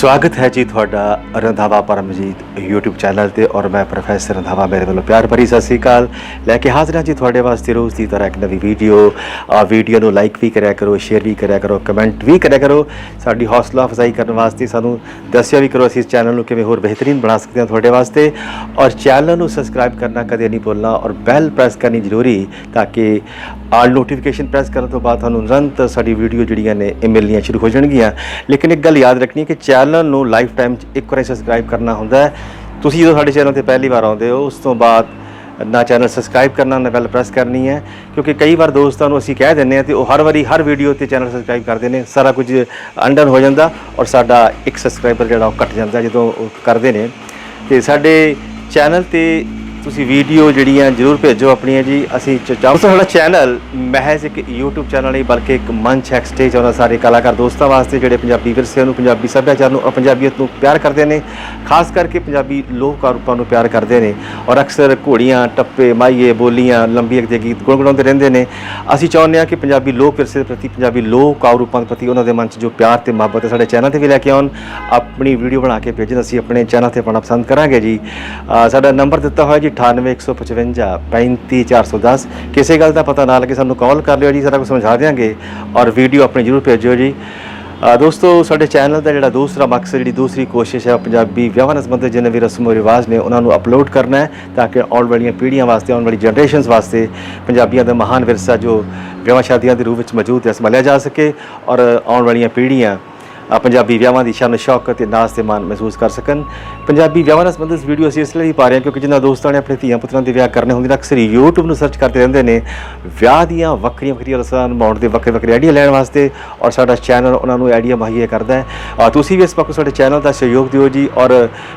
ਸਵਾਗਤ ਹੈ ਜੀ ਤੁਹਾਡਾ ਰੰਧਾਵਾ ਪਰਮਜੀਤ YouTube ਚੈਨਲ ਤੇ ਔਰ ਮੈਂ ਪ੍ਰੋਫੈਸਰ ਰੰਧਾਵਾ ਮੇਰੇ ਵੱਲੋਂ ਪਿਆਰ ਭਰੀ ਸਤਿ ਸ੍ਰੀ ਅਕਾਲ। ਲੈ ਕੇ ਹਾਜ਼ਰ ਹਾਂ ਜੀ ਤੁਹਾਡੇ ਵਾਸਤੇ ਰੋਜ਼ ਦੀ ਤਰ੍ਹਾਂ ਇੱਕ ਨਵੀਂ ਵੀਡੀਓ ਆ ਵੀਡੀਓ ਨੂੰ ਲਾਈਕ ਵੀ ਕਰਿਆ ਕਰੋ ਸ਼ੇਅਰ ਵੀ ਕਰਿਆ ਕਰੋ ਕਮੈਂਟ ਵੀ ਕਰਿਆ ਕਰੋ। ਸਾਡੀ ਹੌਸਲਾ ਅਫਜ਼ਾਈ ਕਰਨ ਵਾਸਤੇ ਸਾਨੂੰ ਦੱਸਿਆ ਵੀ ਕਰੋ ਅਸੀਂ ਇਸ ਚੈਨਲ ਨੂੰ ਕਿਵੇਂ ਹੋਰ ਬਿਹਤਰੀਨ ਬਣਾ ਸਕਦੇ ਹਾਂ ਤੁਹਾਡੇ ਵਾਸਤੇ। ਔਰ ਚੈਨਲ ਨੂੰ ਸਬਸਕ੍ਰਾਈਬ ਕਰਨਾ ਕਦੇ ਨਹੀਂ ਭੁੱਲਣਾ ਔਰ ਬੈਲ ਪ੍ਰੈਸ ਕਰਨੀ ਜ਼ਰੂਰੀ ਤਾਂ ਕਿ ਆਲ ਨੋਟੀਫਿਕੇਸ਼ਨ ਪ੍ਰੈਸ ਕਰਨ ਤੋਂ ਬਾਅਦ ਤੁਹਾਨੂੰ ਨਿਰੰਤਰ ਸਾਡੀ ਵੀਡੀਓ ਜਿਹੜੀਆਂ ਨੇ ਇਹ ਮਿਲਣੀਆਂ ਸ਼ੁਰੂ ਹੋ ਜਾਣਗੀਆਂ। ਲੇਕਿਨ ਇੱਕ ਗੱਲ ਯਾਦ ਰੱਖਣੀ ਕਿ ਚੈਨਲ ਚੈਨਲ ਨੂੰ ਲਾਈਫ ਟਾਈਮ 'ਚ ਇੱਕ ਵਾਰੀ ਸਬਸਕ੍ਰਾਈਬ ਕਰਨਾ ਹੁੰਦਾ ਹੈ। ਤੁਸੀਂ ਜਦੋਂ ਸਾਡੇ ਚੈਨਲ ਤੇ ਪਹਿਲੀ ਵਾਰ ਆਉਂਦੇ ਹੋ, ਉਸ ਤੋਂ ਬਾਅਦ ਨਾ ਚੈਨਲ ਸਬਸਕ੍ਰਾਈਬ ਕਰਨਾ, ਨਾ ਬੈਲ ਪ੍ਰੈਸ ਕਰਨੀ ਹੈ। ਕਿਉਂਕਿ ਕਈ ਵਾਰ ਦੋਸਤਾਂ ਨੂੰ ਅਸੀਂ ਕਹਿ ਦਿੰਦੇ ਹਾਂ ਤੇ ਉਹ ਹਰ ਵਾਰੀ ਹਰ ਵੀਡੀਓ ਤੇ ਚੈਨਲ ਸਬਸਕ੍ਰਾਈਬ ਕਰਦੇ ਨੇ। ਸਾਰਾ ਕੁਝ ਅੰਡਰ ਹੋ ਜਾਂਦਾ ਔਰ ਸਾਡਾ ਇੱਕ ਸਬਸਕ੍ਰਾਈਬਰ ਜਿਹੜਾ ਉਹ ਕੱਟ ਜਾਂਦਾ ਜਦੋਂ ਉਹ ਕਰਦੇ ਨੇ। ਤੇ ਸਾਡੇ ਚੈਨਲ ਤੇ ਤੁਸੀਂ ਵੀਡੀਓ ਜਿਹੜੀਆਂ ਜਰੂਰ ਭੇਜੋ ਆਪਣੀਆਂ ਜੀ, ਅਸੀਂ ਚਾਹੋ ਸਾਡਾ ਚੈਨਲ ਮਹਿਜ਼ ਇੱਕ YouTube ਚੈਨਲ ਨਹੀਂ, ਬਲਕਿ ਇੱਕ ਮੰਚ ਹੈ ਸਟੇਜ ਉਹਨਾਂ ਸਾਰੇ ਕਲਾਕਾਰ ਦੋਸਤਾਂ ਵਾਸਤੇ, ਜਿਹੜੇ ਪੰਜਾਬੀ ਵਿਰਸੇ ਨੂੰ, ਪੰਜਾਬੀ ਸੱਭਿਆਚਾਰ ਨੂੰ, ਪੰਜਾਬੀਅਤ ਨੂੰ ਪਿਆਰ ਕਰਦੇ ਨੇ, ਖਾਸ ਕਰਕੇ ਪੰਜਾਬੀ ਲੋਕ ਰੂਪਾਂ ਨੂੰ ਪਿਆਰ ਕਰਦੇ ਨੇ। ਔਰ ਅਕਸਰ ਘੋੜੀਆਂ, ਟੱਪੇ ਮਾਈਏ ਬੋਲੀਆਂ, ਲੰਬੀ ਦੇ ਗੀਤ ਗੁਣਗੁਣਾਉਂਦੇ ਰਹਿੰਦੇ ਨੇ। ਅਸੀਂ ਚਾਹੁੰਦੇ ਹਾਂ ਕਿ ਪੰਜਾਬੀ ਲੋਕ ਵਿਰਸੇ ਦੇ ਪ੍ਰਤੀ, ਪੰਜਾਬੀ ਲੋਕ ਰੂਪਾਂ ਦੇ ਪ੍ਰਤੀ ਉਹਨਾਂ ਦੇ ਮਨ 'ਚ ਜੋ ਪਿਆਰ ਤੇ ਮੁਹੱਬਤ ਹੈ, ਸਾਡੇ ਚੈਨਲ ਤੇ ਵੀ ਲੈ ਕੇ ਆਉਣ। ਆਪਣੀ ਵੀਡੀਓ ਬਣਾ ਕੇ ਭੇਜਣ, ਅਸੀਂ ਆਪਣੇ ਚੈਨਲ ਤੇ ਪਾਉਣਾ ਪਸੰਦ ਕਰਾਂਗੇ ਜੀ। ਸਾਡਾ ਨੰਬਰ ਦਿੱਤਾ ਹੋਇਆ ਜੀ 98155 35410 ਕਿਸੇ ਗੱਲ ਦਾ ਪਤਾ ਨਾ ਲੱਗੇ ਸਾਨੂੰ ਕਾਲ ਕਰ ਲਿਓ ਜੀ, ਸਾਰਾ ਕੁਝ ਸਮਝਾ ਦਿਆਂਗੇ ਔਰ ਵੀਡੀਓ ਆਪਣੀ ਜਰੂਰ ਭੇਜਿਓ ਜੀ। ਦੋਸਤੋ, ਸਾਡੇ ਚੈਨਲ ਦਾ ਜਿਹੜਾ ਦੂਸਰਾ ਮਕਸਦ, ਜਿਹੜੀ ਦੂਸਰੀ ਕੋਸ਼ਿਸ਼ ਹੈ ਪੰਜਾਬੀ ਵਿਆਹਾਂ ਨਾਲ ਸੰਬੰਧਿਤ ਜਿੰਨੇ ਵੀ ਰਸਮੋ ਰਿਵਾਜ ਨੇ, ਉਹਨਾਂ ਨੂੰ ਅਪਲੋਡ ਕਰਨਾ ਹੈ ਤਾਂ ਕਿ ਆਉਣ ਵਾਲੀਆਂ ਪੀੜ੍ਹੀਆਂ ਵਾਸਤੇ, ਆਉਣ ਵਾਲੀ ਜਨਰੇਸ਼ਨਸ ਵਾਸਤੇ ਪੰਜਾਬੀਆਂ ਦਾ ਮਹਾਨ ਵਿਰਸਾ ਜੋ ਵਿਆਹਾਂ ਸ਼ਾਦੀਆਂ ਦੇ ਰੂਪ ਵਿੱਚ ਮੌਜੂਦ ਹੈ, ਸੰਭਾਲਿਆ ਜਾ ਸਕੇ ਔਰ ਆਉਣ ਵਾਲੀਆਂ ਪੀੜ੍ਹੀਆਂ ਪੰਜਾਬੀ ਵਿਆਹਾਂ ਦੀ ਸ਼ਾਨ ਸ਼ੌਕਤ ਤੇ ਨਾਜ਼ ਤੇ ਮਾਣ ਮਹਿਸੂਸ ਕਰ ਸਕਣ। ਪੰਜਾਬੀ ਵਿਆਹਾਂ ਨਾਲ ਸੰਬੰਧਿਤ ਵੀਡੀਓ ਅਸੀਂ ਇਸ ਲਈ ਪਾ ਰਹੇ ਹਾਂ ਕਿਉਂਕਿ ਜਿਨ੍ਹਾਂ ਦੋਸਤਾਂ ਨੇ ਆਪਣੇ ਧੀਆਂ ਪੁੱਤਰਾਂ ਦੇ ਵਿਆਹ ਕਰਨੇ ਹੁੰਦੇ ਨੇ, ਅਕਸਰ ਹੀ YouTube ਨੂੰ ਸਰਚ ਕਰਦੇ ਰਹਿੰਦੇ ਨੇ। ਵਿਆਹ ਦੀਆਂ ਵੱਖਰੀਆਂ ਵੱਖਰੀਆਂ ਰਸਮਾਂ ਨਿਭਾਉਣ ਦੇ ਵੱਖਰੇ ਵੱਖਰੇ ਆਈਡੀਆ ਲੈਣ ਵਾਸਤੇ ਔਰ ਸਾਡਾ ਚੈਨਲ ਉਹਨਾਂ ਨੂੰ ਆਈਡੀਆ ਮੁਹੱਈਆ ਕਰਦਾ ਹੈ। ਔਰ ਤੁਸੀਂ ਵੀ ਇਸ ਪੱਖੋਂ ਸਾਡੇ ਚੈਨਲ ਦਾ ਸਹਿਯੋਗ ਦਿਓ ਜੀ ਔਰ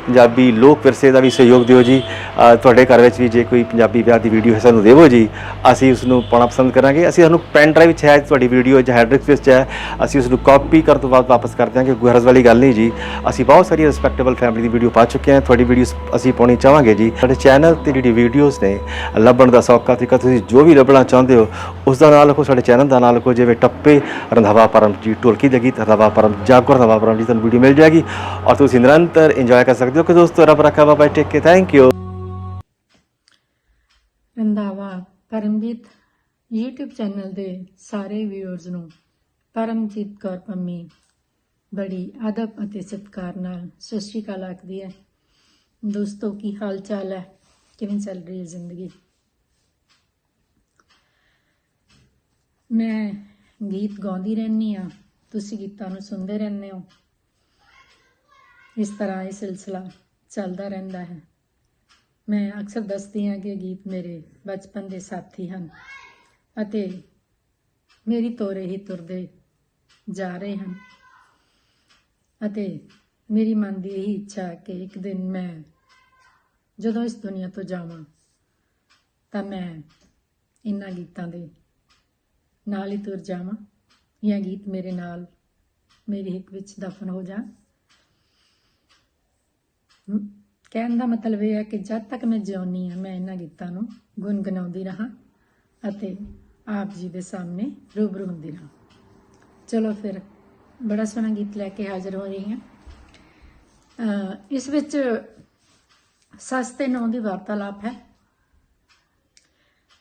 ਪੰਜਾਬੀ ਲੋਕ ਵਿਰਸੇ ਦਾ ਵੀ ਸਹਿਯੋਗ ਦਿਓ ਜੀ। ਤੁਹਾਡੇ ਘਰ ਵਿੱਚ ਵੀ ਜੇ ਕੋਈ ਪੰਜਾਬੀ ਵਿਆਹ ਦੀ ਵੀਡੀਓ ਹੈ, ਸਾਨੂੰ ਦੇਵੋ ਜੀ। ਅਸੀਂ ਉਸ ਨੂੰ ਪਾਉਣਾ ਪਸੰਦ ਕਰਾਂਗੇ। ਅਸੀਂ ਸਾਨੂੰ ਪੈਨ ਡਰਾਈਵ ਵਿੱਚ ਹੈ, ਤੁਹਾਡੀ ਵੀਡੀਓ ਜਾਂ ਹੈਡਰਿਕ ਵਿੱਚ ਹੈ। ਅਸੀਂ ਉਸ ਨੂੰ ਕਾਪੀ ਕਰਨ ਤੋਂ ਬਾਅਦ ਵਾਪਸ ਕਰ ਦਿਆਂਗੇ ਕੋਈ ਹਰਜ਼ ਵਾਲੀ ਗੱਲ ਨਹੀਂ ਜੀ। ਅਸੀਂ ਬਹੁਤ ਸਾਰੀ ਰਿਸਪੈਕਟੇਬਲ ਫੈਮਿਲੀ ਦੀ ਵੀਡੀਓ ਪਾ ਚੁੱਕੇ ਹਾਂ। ਤੁਹਾਡੀ ਵੀਡੀਓਜ਼ ਅਸੀਂ ਪਾਉਣੀ ਚਾਹਾਂਗੇ ਜੀ। ਸਾਡੇ ਚੈਨਲ ਤੇ ਜਿਹੜੀ ਵੀਡੀਓਜ਼ ਨੇ, ਲੱਭਣ ਦਾ ਸੌਖਾ ਤਰੀਕਾ ਤੁਸੀਂ ਜੋ ਵੀ ਲੱਭਣਾ ਚਾਹੁੰਦੇ ਹੋ, ਉਸ ਦਾ ਨਾਮ ਲਿਖੋ, ਸਾਡੇ ਚੈਨਲ ਦਾ ਨਾਮ ਲਿਖੋ, ਜਿਵੇਂ ਟੱਪੇ ਰੰਧਾਵਾ ਪਰਮ ਜੀ, ਢੋਲਕੀ ਦੇ ਗੀਤ ਰੰਧਾਵਾ ਪਰਮ, ਜਾਗੋ ਰੰਧਾਵਾ ਪਰਮ ਜੀ, ਤੁਹਾਨੂੰ ਵੀਡੀਓ ਮਿਲ ਜਾਏਗੀ। ਔਰ ਤੁਸੀਂ ਨਿਰੰਤਰ ਇੰਜੋਏ ਕਰ ਸਕਦੇ ਹੋ ਕਿ ਦੋਸਤੋ, ਰੱਬ ਰੱਖਾ ਬਾਬਾ ਟੇਕ ਕੇ thank you Randhawa Paramjit, YouTube channel ਦੇ ਸਾਰੇ ਵਿਊਅਰਸ ਨੂੰ ਪਰਮਜੀਤ ਕੌਰ ਪੰਮੀ ਬੜੀ ਅਦਬ ਅਤੇ ਸਤਿਕਾਰ ਨਾਲ। ਸਤਿ ਸ਼੍ਰੀ ਅਕਾਲ ਆਖਦੀ ਹੈ। ਦੋਸਤੋ, ਕੀ ਹਾਲ ਚਾਲ ਹੈ? ਕਿਵੇਂ ਚੱਲ ਰਹੀ ਹੈ ਜ਼ਿੰਦਗੀ? ਮੈਂ ਗੀਤ ਗਾਉਂਦੀ ਰਹਿੰਦੀ ਆ ਤੁਸੀਂ ਗੀਤਾਂ ਨੂੰ ਸੁਣਦੇ ਰਹਿੰਦੇ ਹੋ। ਇਸ ਤਰ੍ਹਾਂ ਇਹ ਸਿਲਸਿਲਾ ਚੱਲਦਾ ਰਹਿੰਦਾ ਹੈ। ਮੈਂ ਅਕਸਰ ਦੱਸਦੀ ਹਾਂ ਕਿ ਗੀਤ ਮੇਰੇ ਬਚਪਨ ਦੇ ਸਾਥੀ ਹਨ ਅਤੇ ਮੇਰੀ ਤੋਰੇ ਹੀ ਤੁਰਦੇ ਜਾ ਰਹੇ ਹਨ। ਅਤੇ ਮੇਰੀ ਮਨ ਦੀ ਇਹੀ ਇੱਛਾ ਹੈ ਕਿ ਇੱਕ ਦਿਨ ਮੈਂ ਜਦੋਂ ਇਸ ਦੁਨੀਆ ਤੋਂ ਜਾਵਾਂ, ਤਾਂ ਮੈਂ ਇਹਨਾਂ ਗੀਤਾਂ ਦੇ ਨਾਲ ਹੀ ਤੁਰ ਜਾਵਾਂ ਇਹ ਗੀਤ ਮੇਰੇ ਨਾਲ ਮੇਰੀ ਹਿੱਕ ਵਿੱਚ ਦਫਨ ਹੋ ਜਾਣ। ਕਹਿਣ ਦਾ ਮਤਲਬ ਇਹ ਹੈ ਕਿ ਜਦ ਤੱਕ ਮੈਂ ਜਿਉਣੀ ਹਾਂ, ਮੈਂ ਇਹਨਾਂ ਗੀਤਾਂ ਨੂੰ ਗੁੰਗਣਾਉਂਦੀ ਰਹਾ ਅਤੇ ਆਪ ਜੀ ਦੇ ਸਾਹਮਣੇ ਰੂਬਰੂ ਹੁੰਦੀ ਰਹਾ। ਚਲੋ ਫਿਰ ਬੜਾ ਸੋਹਣਾ ਗੀਤ ਲੈ ਕੇ ਹਾਜ਼ਰ ਹੋ ਰਹੀ ਹਾਂ। ਇਸ ਵਿੱਚ ਸੱਸ ਤੇ ਨੌਂ ਦੀ ਵਾਰਤਾਲਾਪ ਹੈ।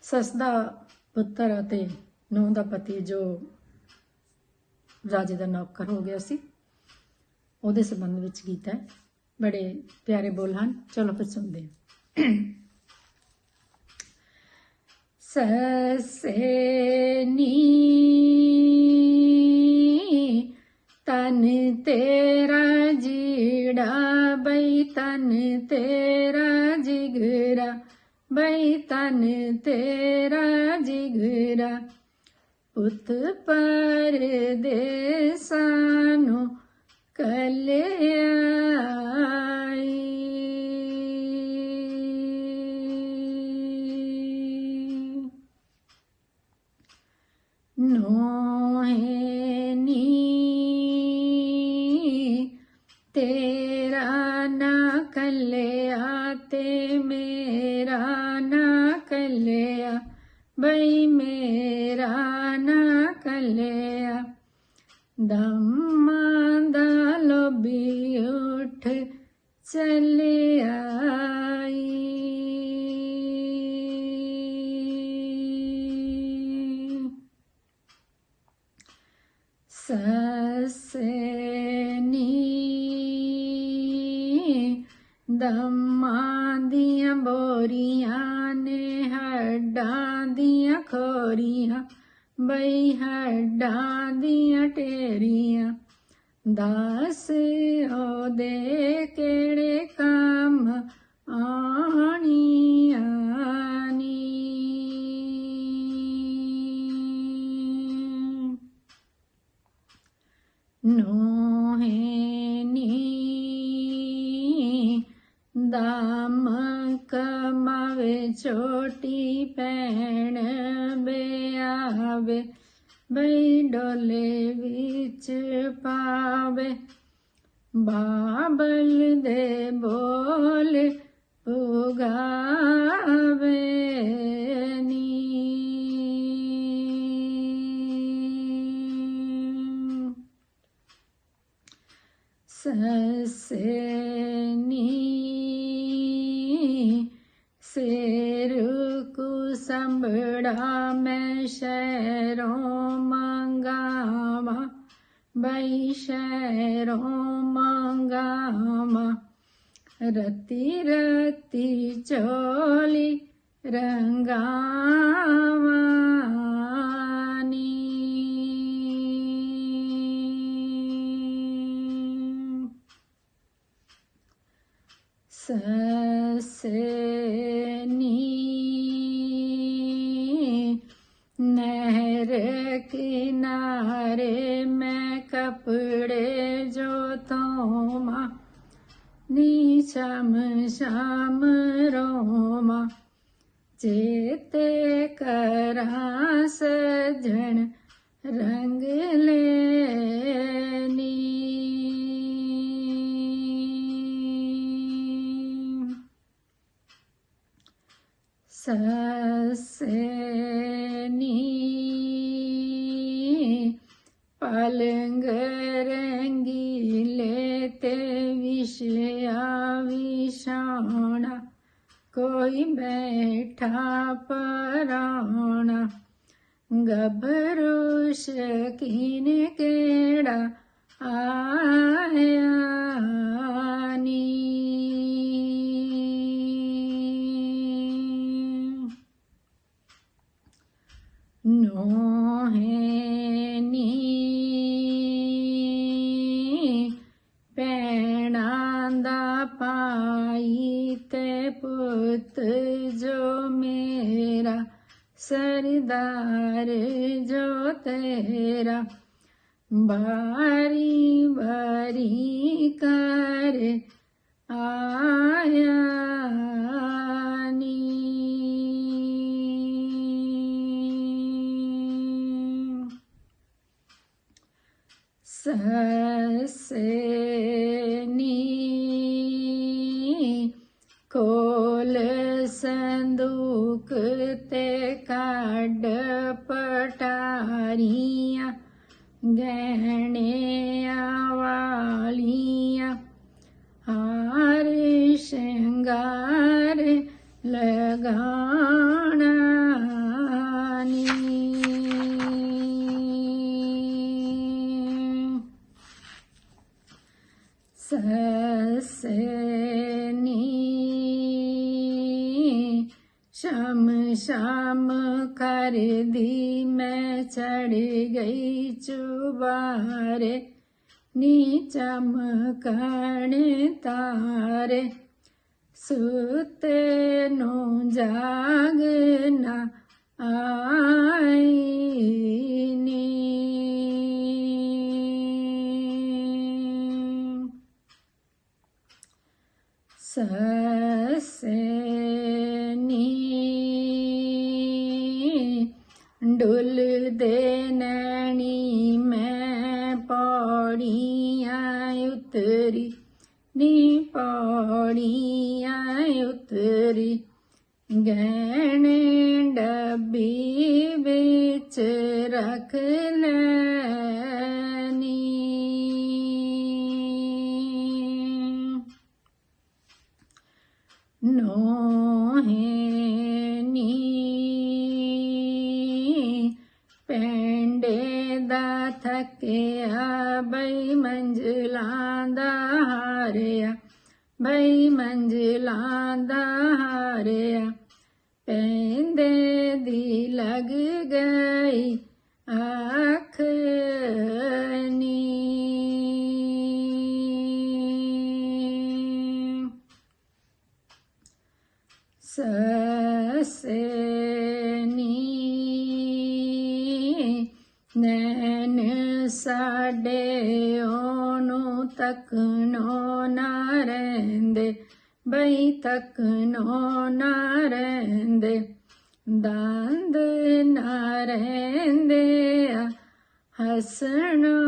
ਸੱਸ ਦਾ ਪੁੱਤਰ ਅਤੇ ਨੌਂ ਦਾ ਪਤੀ ਜੋ ਰਾਜੇ ਦਾ ਨੌਕਰ ਹੋ ਗਿਆ ਸੀ, ਉਹਦੇ ਸੰਬੰਧ ਵਿੱਚ ਗੀਤ ਹੈ। ਬੜੇ ਪਿਆਰੇ ਬੋਲ ਹਨ। ਚਲੋ ਫਿਰ ਸੁਣਦੇ ਹਾਂ। ਸਸੇ ਨੀ ਤਨ ਤੇਰਾ ਜੀੜਾ, ਬਈ ਤਨ ਤੇਰਾ ਜਿਗਰਾ, ਬਈ ਤਨ ਤੇਰਾ ਜਿਗਰਾ। ਪੁੱਤ ਪਰਦੇਸਾਂ ਨੂੰ ਕਲਿਆਈ। ਕੱਲਿਆ ਤੇ ਮੇਰਾ ਨਾ ਕੱਲਿਆ ਬਈ ਮੇਰਾ ਨਾ ਕੱਲਿਆ ਦਮਾਂ ਦਾ ਲੋਬੀ ਉੱਠ ਚੱਲਿਆ ਦਮਾਂ ਦੀਆਂ ਬੋਰੀਆਂ ਨੇ ਹੱਡਾਂ ਦੀਆਂ ਖੋਰੀਆਂ, ਬਈ ਹੱਡਾਂ ਦੀਆਂ ਟੇਰੀਆਂ ਦੱਸ ਉਹਦੇ ਕਿਹੜੇ ਕੰਮ ਆਣੀਆਂ ਨੀ? ਨੋਹੇ ਛੋਟੀ ਭੈਣ ਬਿਆਵੇ ਬਈ ਡੋਲੇ ਵਿੱਚ ਪਾਵੇ। ਬਾਬਲ ਦੇ ਬੋਲ ਉਗਾਵੇ ਨੀ। ਸਸਨੀ ਸੰਭੜਾ ਮੈਂ ਸ਼ਹਿਰੋਂ ਮੰਗਾਵਾ ਬਈ ਸ਼ਹਿਰੋਂ ਮੰਗਾਵਾ ਰਤੀ ਰਤੀ ਚੋਲੀ ਰੰਗਾਵਾਨੀ श्याम रोमा चेते करा सजण रंग लेनी ससनी पलंग रंगी लेते विश्व कोई बैठा पराणा परा शकीन केड़ा आया नी। ਬਾਰੀ ਬਾਰੀ ਕਰ ਆਇਆ ਨੀ ਸਸਨੀ ਲਗਾਣਾ ਨੀ ਸਸਨੀ ਸ਼ਮ ਸ਼ਮ ਕਰਦੀ ਮੈਂ ਚੜ ਗਈ ਚੁਬਾਰੇ ਨੀ ਚਮਕਣ ਤਾਰੇ ਸੁਤੇ ਨੂੰ ਜਾਗਨਾ ਆਈ ਨੀ ਡੁੱਲ ਦੇ ਨੈਣੀ ਮੈਂ ਪੌੜੀਆਂ ਉਤਰੀ ਨੀ ਪੌੜੀਆਂ ਉਤਰੀ ਗਹਿਣੇ ਡੱਬੀ ਵਿੱਚ ਰੱਖ ਲੈਣੀ ਨੋਹੇ ਨੀ ਪੈਂਡੇ ਦਾ ਥਕਿਆ ਬਈ ਮੰਜ਼ਲਾਂ ਦਾ ਹਾਰਿਆ। ਬਈ ਮੰਜ਼ਲਾਂ ਦਾ ਹਾਰਿਆ, ਪੈਂਦੇ ਦੀ ਲੱਗ ਗਈ ਅੱਖ ਨੀ। ਸਸਨੀ ਨੈਣ ਸਾਡੇ ਉਹਨੂੰ ਤੱਕਣੋ ਨਾ ਬਈ ਤੱਕਣੋ ਨਾ ਰਹਿੰਦੇ ਦੰਦ ਨਾ ਰਹਿੰਦੇ ਆ ਹਸਣੋ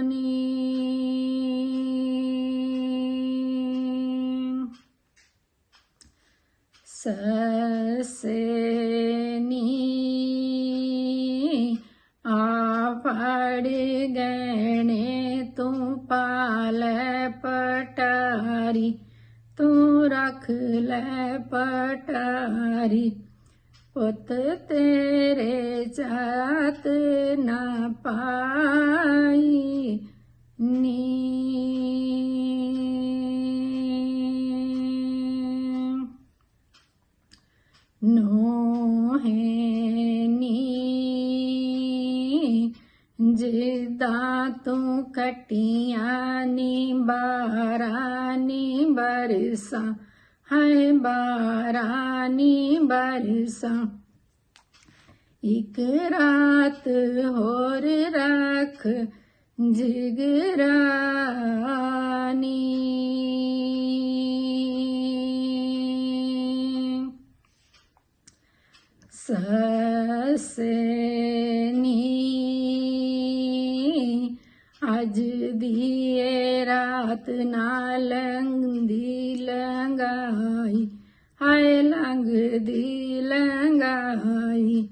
ਨੀ। ਸਸਨੀ ਬਰਸਾਂ ਇੱਕ ਰਾਤ ਹੋਰ ਰੱਖ ਜਿਗਰਾਨੀ। ਸਸਨੀ ਅੱਜ ਦੀ ਰਾਤ ਨਾ ਲੰਘਦੀ ਹਾਏ ਲੰਘਦੀ ਲੰਗਾਈ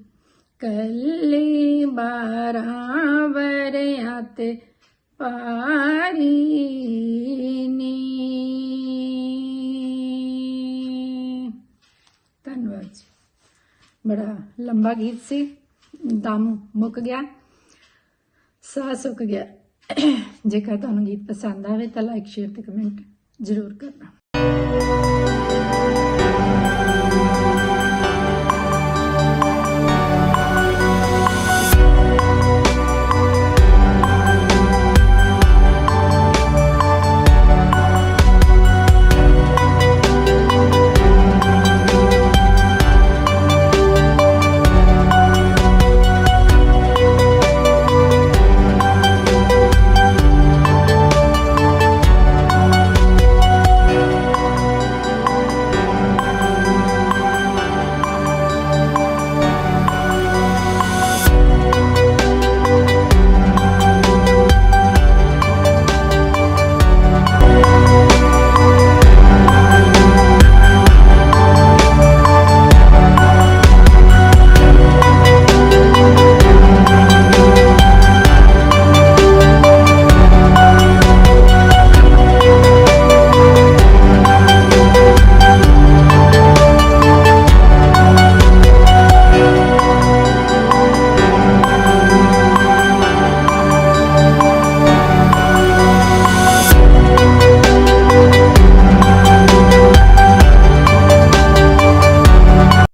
ਕੱਲੀ ਬਾਰਾਂ ਵਰਿਆਂ ਤੇ ਪਾਰੀ ਨੀ ਧੰਨਵਾਦ ਜੀ ਬੜਾ ਲੰਬਾ ਗੀਤ ਸੀ ਦਮ ਮੁੱਕ ਗਿਆ ਸਾਹ ਸੁੱਕ ਗਿਆ ਜੇਕਰ ਤੁਹਾਨੂੰ ਗੀਤ ਪਸੰਦ ਆਵੇ ਤਾਂ ਲਾਈਕ ਸ਼ੇਅਰ ਤੇ ਕਮੈਂਟ ਜ਼ਰੂਰ ਕਰਨਾ